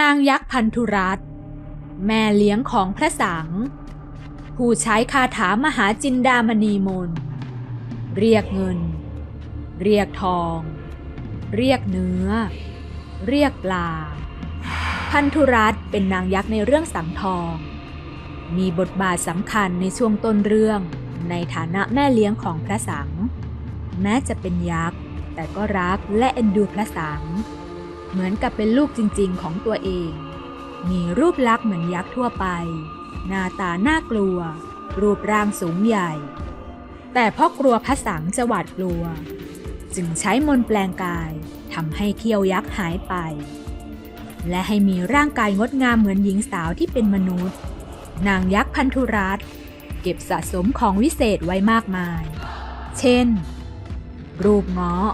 นางยักษ์พันธุรัตแม่เลี้ยงของพระสัง ผู้ใช้คาถามหาจินดามณีมน เรียกเงิน เรียกทอง เรียกเนื้อ เรียกปลา พันธุรัตเป็นนางยักษ์ในเรื่องสังทอง มีบทบาทสำคัญในช่วงต้นเรื่องในฐานะแม่เลี้ยงของพระสัง แม้จะเป็นยักษ์ แต่ก็รักและเอ็นดูพระสัง เหมือนกับเป็นลูกจริงๆของตัวเอง มีรูปลักษณ์เหมือนยักษ์ทั่วไป หน้าตาน่ากลัว รูปร่างสูงใหญ่ แต่เพราะกลัวพระสังจะหวาดกลัว จึงใช้มนต์แปลงกายทำให้เขี้ยวยักษ์หายไป และให้มีร่างกายงดงามเหมือนหญิงสาวที่เป็นมนุษย์ นางยักษ์พันธุรัตเก็บสะสมของวิเศษไว้มากมาย เช่น รูปเงาะ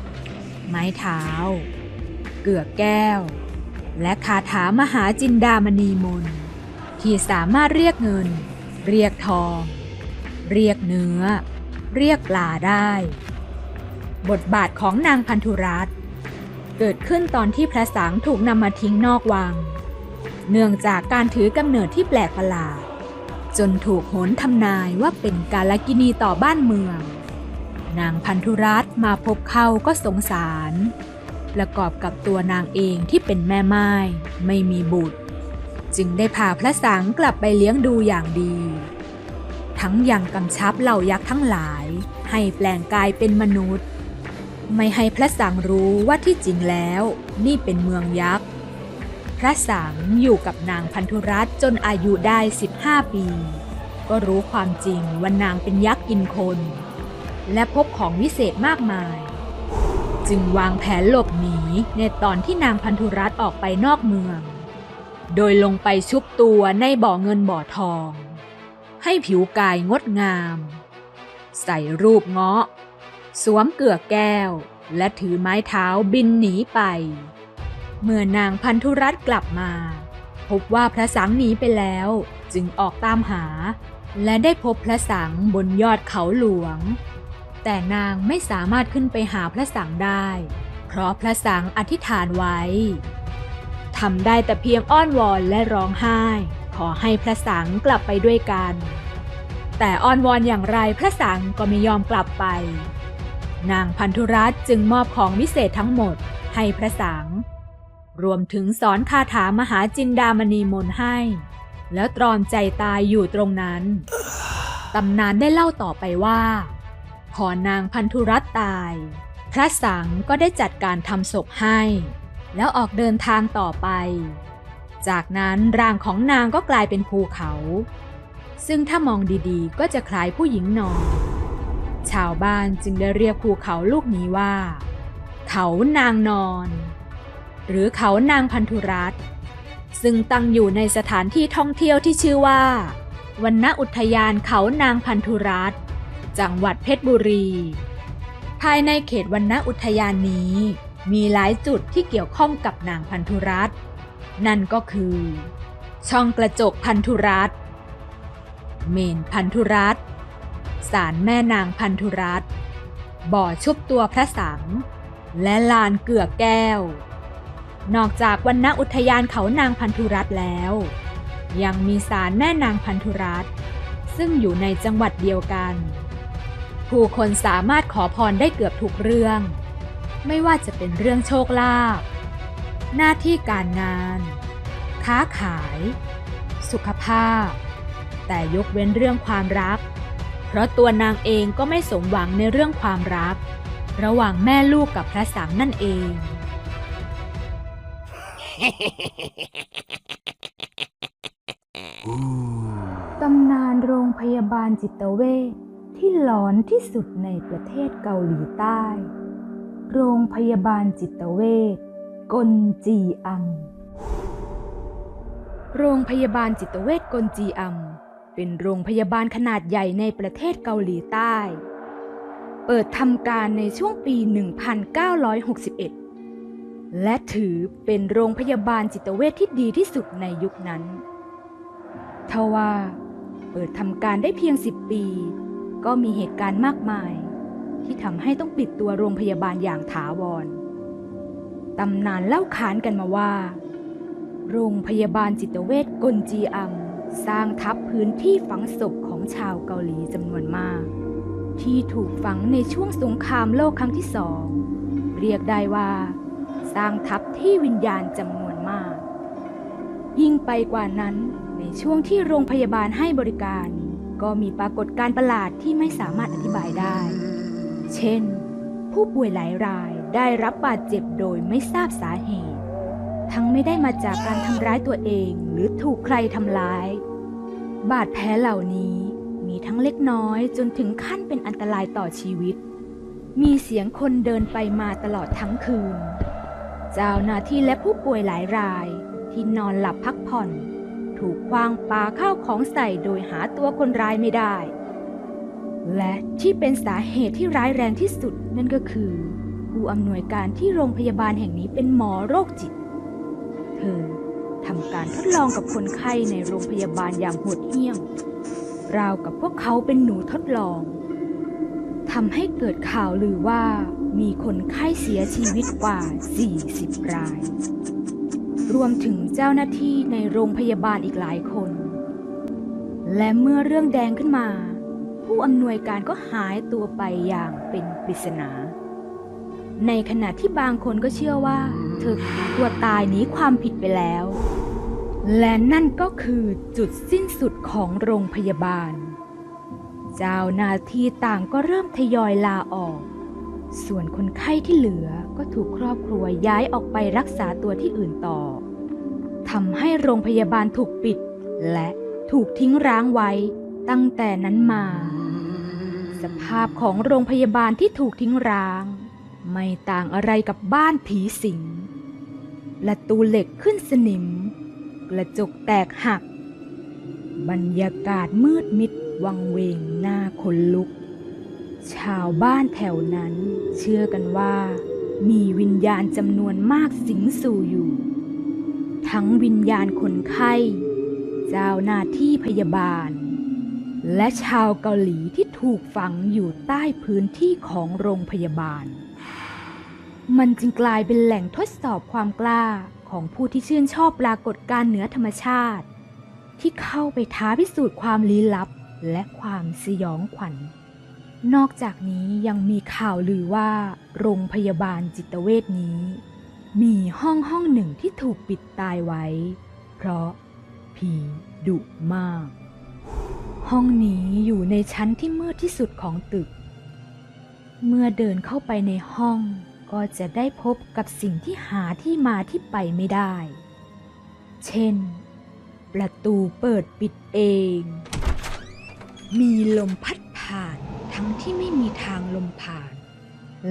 ไม้เท้า เกือกแก้ว และคาถามหาจินดามณีมนที่สามารถเรียกเงิน เรียกทอง เรียกเนื้อ เรียกปลาได้ บทบาทของนางพันธุรัตน์เกิดขึ้นตอนที่พระสังถูกนำมาทิ้งนอกวัง เนื่องจากการถือกำเนิดที่แปลกประหลาด จนถูกโหนทำนายว่าเป็นกาลกินีต่อบ้านเมือง นางพันธุรัตน์มาพบเข้าก็สงสาร ประกอบกับตัวนางเองที่เป็นแม่ไม้ไม่มีบุตร จึงได้พาพระสังกลับไปเลี้ยงดูอย่างดี ทั้งยังกำชับเหล่ายักษ์ทั้งหลาย ให้แปลงกายเป็นมนุษย์ ไม่ให้พระสังรู้ว่าที่จริงแล้วนี่เป็นเมืองยักษ์ พระสังอยู่กับนางพันธุรัตน์จนอายุได้ 15 ปี ก็รู้ความจริงว่านางเป็นยักษ์กินคน และพบของวิเศษมากมาย จึงวางแผนหลบหนีในตอนที่นางพันธุรัตน์ออกไปนอกเมือง โดยลงไปชุบตัวในบ่อเงินบ่อทอง ให้ผิวกายงดงาม ใส่รูปเงาะ สวมเกือกแก้ว และถือไม้เท้าบินหนีไป เมื่อนางพันธุรัตน์กลับมา พบว่าพระสังหนีไปแล้วจึงออกตามหา และได้พบพระสังบนยอดเขาหลวง แต่นางไม่สามารถขึ้นไปหาพระสังได้ เพราะพระสังอธิษฐานไว้ทำได้แต่เพียงอ้อนวอนและร้องไห้ ขอให้พระสังกลับไปด้วยกัน แต่อ้อนวอนอย่างไรพระสังก็ไม่ยอมกลับไป นางพันธุรัตจึงมอบของวิเศษทั้งหมดให้พระสัง รวมถึงสอนคาถามหาจินดามณีมนให้ แล้วตรอมใจตายอยู่ตรงนั้น ตำนานได้เล่าต่อไปว่า พอนางพันธุรัตตาย พระสังก็ได้จัดการทำศพให้ แล้วออกเดินทางต่อไป จากนั้นร่างของนางก็กลายเป็นภูเขา ซึ่งถ้ามองดีๆ ก็จะคล้ายผู้หญิงนอน ชาวบ้านจึงได้เรียกภูเขาลูกนี้ว่า เขานางนอน หรือเขานางพันธุรัตซึ่งตั้งอยู่ในสถานที่ท่องเที่ยวที่ชื่อว่าวันณอุทยานเขานางพันธุรัตน์ จังหวัดเพชรบุรี ภายในเขตวันณอุทยานนี้ มีหลายจุดที่เกี่ยวข้องกับนางพันธุรัตน์นั่นก็คือ ช่องกระจกพันธุรัตน์เมนพันธุรัตน์ศาลแม่นางพันธุรัตน์บ่อชุบตัวพระสัง และลานเกือกแก้ว นอกจากวันณอุทยานเขานางพันธุรัตน์แล้ว ยังมีศาลแม่นางพันธุรัตน์ซึ่งอยู่ในจังหวัดเดียวกัน ผู้คนสามารถขอพรได้เกือบทุกเรื่อง ไม่ว่าจะเป็นเรื่องโชคลาภหน้าที่การงาน ค้าขาย สุขภาพ แต่ยกเว้นเรื่องความรัก เพราะตัวนางเองก็ไม่สมหวังในเรื่องความรัก ระหว่างแม่ลูกกับพระสังนั่นเอง ตำนานโรงพยาบาลจิตเวช ที่หลอนที่สุดในประเทศเกาหลีใต้ โรงพยาบาลจิตเวชกลจีอัง โรงพยาบาลจิตเวชกลจีอัมเป็นโรงพยาบาลขนาดใหญ่ในประเทศเกาหลีใต้ เปิดทำการในช่วงปี 1961 และถือเป็นโรงพยาบาลจิตเวชที่ดีที่สุดในยุคนั้น ทว่าเปิดทำการได้เพียง 10 ปี ก็มีเหตุการณ์มากมาย ที่ทำให้ต้องปิดตัวโรงพยาบาลอย่างถาวรตำนานเล่าขานกันมาว่า โรงพยาบาลจิตเวชกลจีอัมสร้างทับพื้นที่ฝังศพของชาวเกาหลีจำนวนมาก ที่ถูกฝังในช่วงสงครามโลกครั้งที่สอง เรียกได้ว่า สร้างทับที่วิญญาณจำนวนมาก ยิ่งไปกว่านั้นในช่วงที่โรงพยาบาลให้บริการ ก็มีปรากฏการประหลาดที่ไม่สามารถอธิบายได้ เช่น ผู้ป่วยหลายรายได้รับบาดเจ็บโดยไม่ทราบสาเหตุ ทั้งไม่ได้มาจากการทำร้ายตัวเองหรือถูกใครทำร้าย บาดแผลเหล่านี้มีทั้งเล็กน้อยจนถึงขั้นเป็นอันตรายต่อชีวิต มีเสียงคนเดินไปมาตลอดทั้งคืน เจ้าหน้าที่และผู้ป่วยหลายรายที่นอนหลับพักผ่อน ถูกคว้างปาข้าวของใส่โดยหาตัวคนร้ายไม่ได้ และที่เป็นสาเหตุที่ร้ายแรงที่สุดนั่นก็คือ ผู้อำนวยการที่โรงพยาบาลแห่งนี้เป็นหมอโรคจิต เธอทำการทดลองกับคนไข้ในโรงพยาบาลอย่างโหดเหี้ยม ราวกับพวกเขาเป็นหนูทดลองทำให้เกิดข่าวลือว่ามีคนไข้เสียชีวิตกว่า 40 ราย รวมถึงเจ้าหน้าที่ในโรงพยาบาลอีกหลายคน และเมื่อเรื่องแดงขึ้นมา ผู้อำนวยการก็หายตัวไปอย่างเป็นปริศนา ในขณะที่บางคนก็เชื่อว่า เธอตัวตายหนีความผิดไปแล้ว และนั่นก็คือจุดสิ้นสุดของโรงพยาบาล เจ้าหน้าที่ต่างก็เริ่มทยอยลาออก ส่วนคนไข้ที่เหลือก็ถูกครอบครัวย้ายออกไปรักษาตัวที่อื่นต่อทำให้โรงพยาบาลถูกปิด และถูกทิ้งร้างไว้ตั้งแต่นั้นมา สภาพของโรงพยาบาลที่ถูกทิ้งร้าง ไม่ต่างอะไรกับบ้านผีสิงประตูเหล็กขึ้นสนิม กระจกแตกหัก บรรยากาศมืดมิดวังเวงหน้าขนลุก ชาวบ้านแถวนั้นเชื่อกันว่า มีวิญญาณจำนวนมากสิงสู่อยู่ ทั้งวิญญาณคนไข้ เจ้าหน้าที่พยาบาล และชาวเกาหลีที่ถูกฝังอยู่ใต้พื้นที่ของโรงพยาบาล มันจึงกลายเป็นแหล่งทดสอบความกล้าของผู้ที่ชื่นชอบปรากฏการณ์เหนือธรรมชาติ ที่เข้าไปท้าพิสูจน์ความลี้ลับและความสยองขวัญ นอกจากนี้ยังมีข่าวลือว่า โรงพยาบาลจิตเวชนี้ มีห้องห้องหนึ่งที่ถูกปิดตายไว้ เพราะผีดุมาก ห้องนี้อยู่ในชั้นที่มืดที่สุดของตึก เมื่อเดินเข้าไปในห้องก็จะได้พบกับสิ่งที่หาที่มาที่ไปไม่ได้ เช่น ประตูเปิดปิดเอง มีลมพัดผ่าน ทั้งที่ไม่มีทางลมผ่าน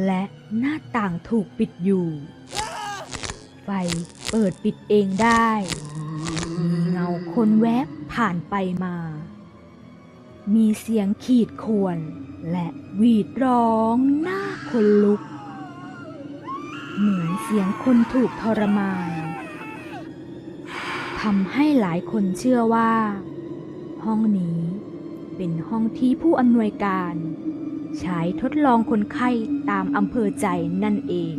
และหน้าต่างถูกปิดอยู่ ไฟเปิดปิดเองได้ มีเงาคนแวบผ่านไปมา มีเสียงขีดข่วน และหวีดร้องหน้าคนลุก เหมือนเสียงคนถูกทรมานทำให้หลายคนเชื่อว่า ห้องนี้เป็นห้องที่ผู้อำนวยการ ใช้ทดลองคนไข้ตามอำเภอใจนั่นเอง